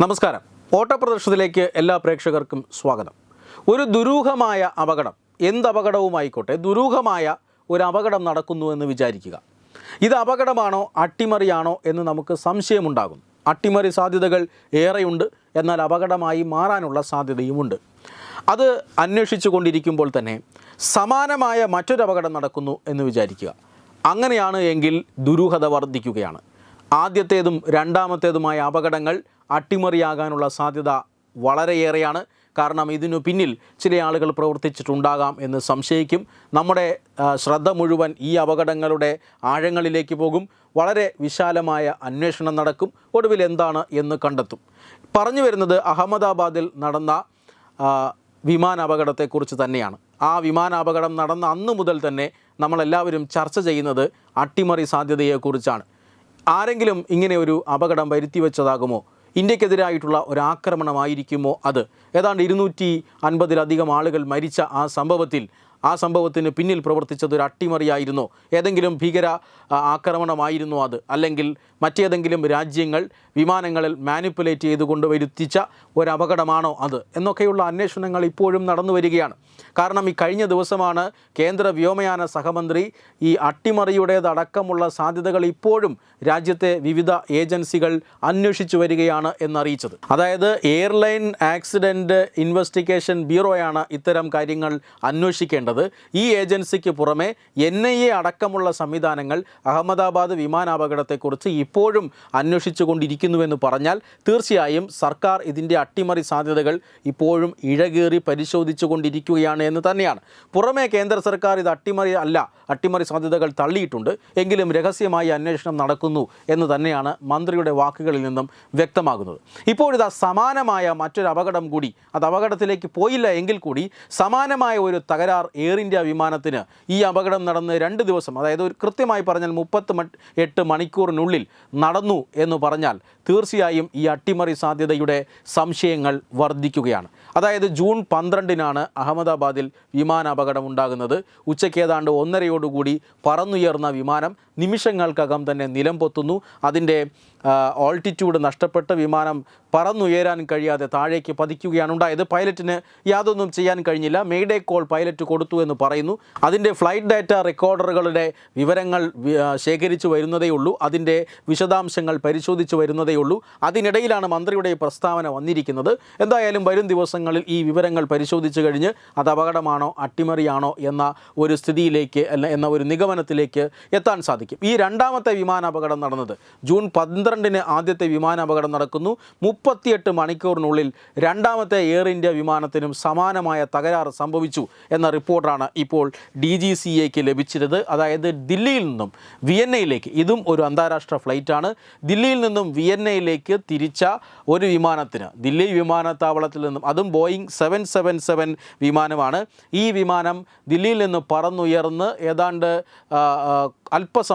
നമസ്കാരം. ഓട്ടപ്രദർശനത്തിലേക്ക് എല്ലാ പ്രേക്ഷകർക്കും സ്വാഗതം. ഒരു ദുരൂഹമായ അപകടം എന്ത് അപകടവുമായിക്കോട്ടെ ദുരൂഹമായ ഒരു അപകടം നടക്കുന്നു എന്ന് വിചാരിക്കുക. ഇത് അപകടമാണോ അട്ടിമറിയാണോ എന്ന് നമുക്ക് സംശയമുണ്ടാകും. അട്ടിമറി സാധ്യതകൾ ഏറെയുണ്ട് എന്നാൽ അപകടമായി മാറാനുള്ള സാധ്യതയുമുണ്ട്. അത് അന്വേഷിച്ചു കൊണ്ടിരിക്കുമ്പോൾ തന്നെ സമാനമായ മറ്റൊരു അപകടം നടക്കുന്നു എന്ന് വിചാരിക്കുക. അങ്ങനെയാണ് എങ്കിൽ ദുരൂഹത വർദ്ധിക്കുകയാണ്. ആദ്യത്തേതും രണ്ടാമത്തേതുമായ അപകടങ്ങൾ അട്ടിമറിയാകാനുള്ള സാധ്യത വളരെയേറെയാണ്. കാരണം ഇതിനു പിന്നിൽ ചില ആളുകൾ പ്രവർത്തിച്ചിട്ടുണ്ടാകാം എന്ന് സംശയിക്കും. നമ്മുടെ ശ്രദ്ധ മുഴുവൻ ഈ അപകടങ്ങളുടെ ആഴങ്ങളിലേക്ക് പോകും. വളരെ വിശാലമായ അന്വേഷണം നടക്കും. ഒടുവിൽ എന്താണ് എന്ന് കണ്ടെത്തും. പറഞ്ഞു വരുന്നത് അഹമ്മദാബാദിൽ നടന്ന വിമാനാപകടത്തെക്കുറിച്ച് തന്നെയാണ്. ആ വിമാനാപകടം നടന്ന അന്ന് മുതൽ തന്നെ നമ്മളെല്ലാവരും ചർച്ച ചെയ്യുന്നത് അട്ടിമറി സാധ്യതയെക്കുറിച്ചാണ്. ആരെങ്കിലും ഇങ്ങനെ ഒരു അപകടം വരുത്തി വെച്ചതാകുമോ ഇന്ത്യക്കെതിരായിട്ടുള്ള ഒരു ആക്രമണമായിരിക്കുമോ അത്? ഏതാണ്ട് ഇരുന്നൂറ്റി അൻപതിലധികം ആളുകൾ മരിച്ച ആ സംഭവത്തിൽ ആ സംഭവത്തിന് പിന്നിൽ പ്രവർത്തിച്ചത് ഒരു അട്ടിമറിയായിരുന്നോ. ഏതെങ്കിലും ഭീകര ആക്രമണമായിരുന്നു അത്. അല്ലെങ്കിൽ മറ്റേതെങ്കിലും രാജ്യങ്ങൾ വിമാനങ്ങളിൽ മാനിപ്പുലേറ്റ് ചെയ്തുകൊണ്ട് വരുത്തിച്ച ഒരു അപകടമാണോ അത്? എന്നൊക്കെയുള്ള അന്വേഷണങ്ങൾ ഇപ്പോഴും നടന്നു വരികയാണ്. കാരണം ഈ കഴിഞ്ഞ ദിവസമാണ് കേന്ദ്ര വ്യോമയാന സഹമന്ത്രി ഈ അട്ടിമറിയുടേതടക്കമുള്ള സാധ്യതകൾ ഇപ്പോഴും രാജ്യത്തെ വിവിധ ഏജൻസികൾ അന്വേഷിച്ചു വരികയാണ് എന്നറിയിച്ചത്. അതായത് എയർലൈൻ ആക്സിഡന്റ് ഇൻവെസ്റ്റിഗേഷൻ ബ്യൂറോയാണ് ഇത്തരം കാര്യങ്ങൾ അന്വേഷിക്കേണ്ടത്. ഈ ഏജൻസിക്ക് പുറമെ എൻ ഐ എ അടക്കമുള്ള സംവിധാനങ്ങൾ അഹമ്മദാബാദ് വിമാനാപകടത്തെക്കുറിച്ച് ഇപ്പോഴും അന്വേഷിച്ചു കൊണ്ടിരിക്കുന്നുവെന്ന് പറഞ്ഞാൽ തീർച്ചയായും സർക്കാർ ഇതിന്റെ അട്ടിമറി സാധ്യതകൾ ഇപ്പോഴും ഇഴകേറി പരിശോധിച്ചു കൊണ്ടിരിക്കുകയാണ് എന്ന് തന്നെയാണ്. പുറമെ കേന്ദ്ര സർക്കാർ ഇത് അട്ടിമറി അല്ല അട്ടിമറി സാധ്യതകൾ തള്ളിയിട്ടുണ്ട്. എങ്കിലും രഹസ്യമായി അന്വേഷണം നടക്കുന്നു എന്ന് തന്നെയാണ് മന്ത്രിയുടെ വാക്കുകളിൽ നിന്നും വ്യക്തമാകുന്നത്. ഇപ്പോഴിതാ സമാനമായ മറ്റൊരു അപകടം കൂടി അത് അപകടത്തിലേക്ക് പോയില്ല എങ്കിൽ കൂടി സമാനമായ ഒരു തകരാർ എയർ ഇന്ത്യ വിമാനത്തിന് ഈ അപകടം നടന്ന് രണ്ട് ദിവസം അതായത് ഒരു കൃത്യമായി പറഞ്ഞാൽ മുപ്പത്ത് എട്ട് മണിക്കൂറിനുള്ളിൽ നടന്നു എന്ന് പറഞ്ഞാൽ തീർച്ചയായും ഈ അട്ടിമറി സാധ്യതയുടെ സംശയങ്ങൾ വർദ്ധിക്കുകയാണ്. അതായത് ജൂൺ പന്ത്രണ്ടിനാണ് അഹമ്മദാബാദിൽ വിമാന അപകടം ഉണ്ടാകുന്നത്. ഉച്ചയ്ക്ക് ഏതാണ്ട് ഒന്നരയോടുകൂടി പറന്നുയർന്ന വിമാനം നിമിഷങ്ങൾക്കകം തന്നെ നിലം പൊത്തുന്നു. അതിന്റെ ഓൾട്ടിറ്റ്യൂഡ് നഷ്ടപ്പെട്ട വിമാനം പറന്നുയരാൻ കഴിയാതെ താഴേക്ക് പതിക്കുകയാണ് ഉണ്ടായത്. പൈലറ്റിന് യാതൊന്നും ചെയ്യാൻ കഴിഞ്ഞില്ല. മെയ്ഡേ കോൾ പൈലറ്റ് കൊടുത്തു എന്ന് പറയുന്നു. അതിന്റെ ഫ്ലൈറ്റ് ഡാറ്റ റെക്കോർഡറുകളുടെ വിവരങ്ങൾ ശേഖരിച്ചു വരുന്നതേ ഉള്ളൂ. അതിന്റെ വിശദാംശങ്ങൾ പരിശോധിച്ചു വരുന്നതേ ഉള്ളൂ. അതിനിടയിലാണ് മന്ത്രിയുടെ പ്രസ്താവന വന്നിരിക്കുന്നത്. എന്തായാലും വരും ദിവസങ്ങളിൽ ഈ വിവരങ്ങൾ പരിശോധിച്ചു കഴിഞ്ഞ് അത് അപകടമാണോ അട്ടിമറിയാണോ എന്ന ഒരു സ്ഥിതിയിലേക്ക് എന്ന ഒരു നിഗമനത്തിലേക്ക് എത്താൻ സാധിക്കും. ഈ രണ്ടാമത്തെ വിമാനാപകടം നടന്നത് ജൂൺ പന്ത്രണ്ടിന് ആദ്യത്തെ വിമാനാപകടം നടക്കുന്നു. മുപ്പത്തിയെട്ട് മണിക്കൂറിനുള്ളിൽ രണ്ടാമത്തെ എയർ ഇന്ത്യ വിമാനത്തിനും സമാനമായ തകരാറ് സംഭവിച്ചു എന്ന റിപ്പോർട്ടാണ് ഇപ്പോൾ ഡി ജി സി എക്ക് ലഭിച്ചിരുന്നത്. അതായത് ദില്ലിയിൽ നിന്നും വിയന്നയിലേക്ക്. ഇതും ഒരു അന്താരാഷ്ട്ര ഫ്ലൈറ്റാണ്. ദില്ലിയിൽ നിന്നും വിയന്നയിലേക്ക് തിരിച്ച ഒരു വിമാനത്തിന് ദില്ലി വിമാനത്താവളത്തിൽ നിന്നും അതും ബോയിങ് സെവൻ സെവൻ സെവൻ വിമാനമാണ്. ഈ വിമാനം ദില്ലിയിൽ നിന്ന് പറന്നുയർന്ന് ഏതാണ്ട് ആ,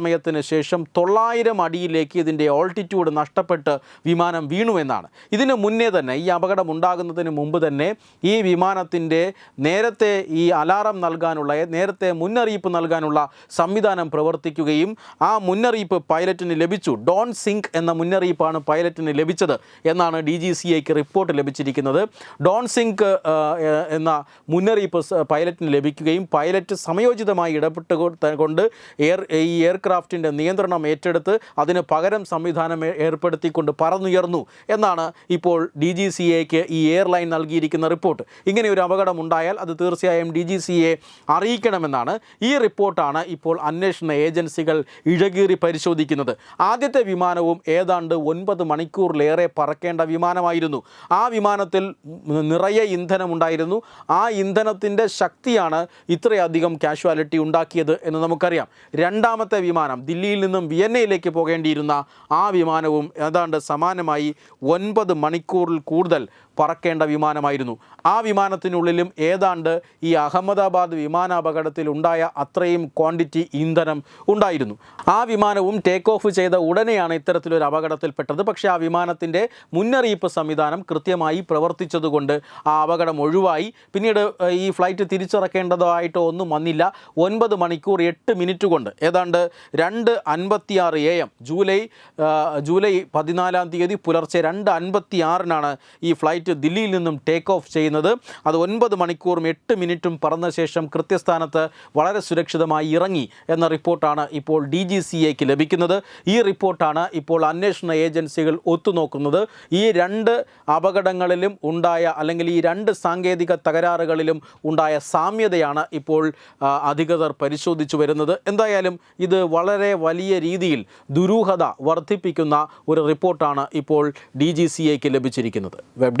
ആ, അല്പസമയത്തിന് ശേഷം തൊള്ളായിരം അടിയിലേക്ക് ഇതിന്റെ ഓൾട്ടിറ്റ്യൂഡ് നഷ്ടപ്പെട്ട് വിമാനം വീണു എന്നാണ്. ഇതിന് മുന്നേ തന്നെ ഈ അപകടം ഉണ്ടാകുന്നതിന് മുമ്പ് തന്നെ ഈ വിമാനത്തിന്റെ നേരത്തെ ഈ അലാറം നൽകാനുള്ള നേരത്തെ മുന്നറിയിപ്പ് നൽകാനുള്ള സംവിധാനം പ്രവർത്തിക്കുകയും ആ മുന്നറിയിപ്പ് പൈലറ്റിന് ലഭിച്ചു. ഡോൺ സിങ്ക് എന്ന മുന്നറിയിപ്പാണ് പൈലറ്റിന് ലഭിച്ചത് എന്നാണ് ഡി ജി സി ഐക്ക് റിപ്പോർട്ട് ലഭിച്ചിരിക്കുന്നത്. ഡോൺ സിങ്ക് എന്ന മുന്നറിയിപ്പ് പൈലറ്റിന് ലഭിക്കുകയും പൈലറ്റ് സമയോചിതമായി ഇടപെട്ട് കൊണ്ട് എയർ ഈ എയർക്രാഫ്റ്റിന്റെ നിയന്ത്രണം ഏറ്റെടുത്ത് അതിന് പകരം സംവിധാനം ഏർപ്പെടുത്തിക്കൊണ്ട് പറന്നുയർന്നു എന്നാണ് ഇപ്പോൾ ഡി ജി സി എക്ക് ഈ എയർലൈൻ നൽകിയിരിക്കുന്ന റിപ്പോർട്ട്. ഇങ്ങനെ ഒരു അപകടം ഉണ്ടായാൽ അത് തീർച്ചയായും ഡി ജി സി എ അറിയിക്കണമെന്നാണ് ഈ റിപ്പോർട്ടാണ് ഇപ്പോൾ അന്വേഷണ ഏജൻസികൾ ഇഴകീറി പരിശോധിക്കുന്നത്. ആദ്യത്തെ വിമാനവും ഏതാണ്ട് ഒൻപത് മണിക്കൂറിലേറെ പറക്കേണ്ട വിമാനമായിരുന്നു. ആ വിമാനത്തിൽ നിറയെ ഇന്ധനമുണ്ടായിരുന്നു. ആ ഇന്ധനത്തിന്റെ ശക്തിയാണ് ഇത്രയധികം കാഷ്വാലിറ്റി ഉണ്ടാക്കിയത് എന്ന് നമുക്കറിയാം. രണ്ടാമത്തെ വിമാനം ദില്ലിയിൽ നിന്നും വിയന്നയിലേക്ക് പോകേണ്ടിയിരുന്ന ആ വിമാനവും ഏതാണ്ട് സമാനമായി ഒൻപത് മണിക്കൂറിൽ കൂടുതൽ പറക്കേണ്ട വിമാനമായിരുന്നു. ആ വിമാനത്തിനുള്ളിലും ഏതാണ്ട് ഈ അഹമ്മദാബാദ് വിമാനാപകടത്തിൽ ഉണ്ടായ അത്രയും ക്വാണ്ടിറ്റി ഇന്ധനം ഉണ്ടായിരുന്നു. ആ വിമാനവും ടേക്ക് ഓഫ് ചെയ്ത ഉടനെയാണ് ഇത്തരത്തിലൊരു അപകടത്തിൽപ്പെട്ടത്. പക്ഷേ ആ വിമാനത്തിന്റെ മുന്നറിയിപ്പ് സംവിധാനം കൃത്യമായി പ്രവർത്തിച്ചതുകൊണ്ട് ആ അപകടം ഒഴിവായി. പിന്നീട് ഈ ഫ്ലൈറ്റ് തിരിച്ചിറക്കേണ്ടതായിട്ടോ ഒന്നും വന്നില്ല. ഒൻപത് മണിക്കൂർ എട്ട് മിനിറ്റ് കൊണ്ട്. ഏതാണ്ട് രണ്ട് അൻപത്തിയാറ് എ എം. ജൂലൈ ജൂലൈ പതിനാലാം തീയതി പുലർച്ചെ രണ്ട് അൻപത്തിയാറിനാണ് ഈ ഫ്ലൈറ്റ് ദില്ലിയിൽ നിന്നും ടേക്ക് ഓഫ് ചെയ്യുന്നത്. അത് ഒൻപത് മണിക്കൂറും എട്ട് മിനിറ്റും പറന്ന ശേഷം കൃത്യസ്ഥാനത്ത് വളരെ സുരക്ഷിതമായി ഇറങ്ങി എന്ന റിപ്പോർട്ടാണ് ഇപ്പോൾ ഡി ജി സി എക്ക് ലഭിക്കുന്നത്. ഈ റിപ്പോർട്ടാണ് ഇപ്പോൾ അന്വേഷണ ഏജൻസികൾ ഒത്തുനോക്കുന്നത്. ഈ രണ്ട് അപകടങ്ങളിലും ഉണ്ടായ അല്ലെങ്കിൽ ഈ രണ്ട് സാങ്കേതിക തകരാറുകളിലും ഉണ്ടായ സാമ്യതയാണ് ഇപ്പോൾ അധികൃതർ പരിശോധിച്ചു വരുന്നത്. എന്തായാലും ഇത് വളരെ വലിയ രീതിയിൽ ദുരൂഹത വർദ്ധിപ്പിക്കുന്ന ഒരു റിപ്പോർട്ടാണ് ഇപ്പോൾ ഡി ജി സി എക്ക് ലഭിച്ചിരിക്കുന്നത്. Web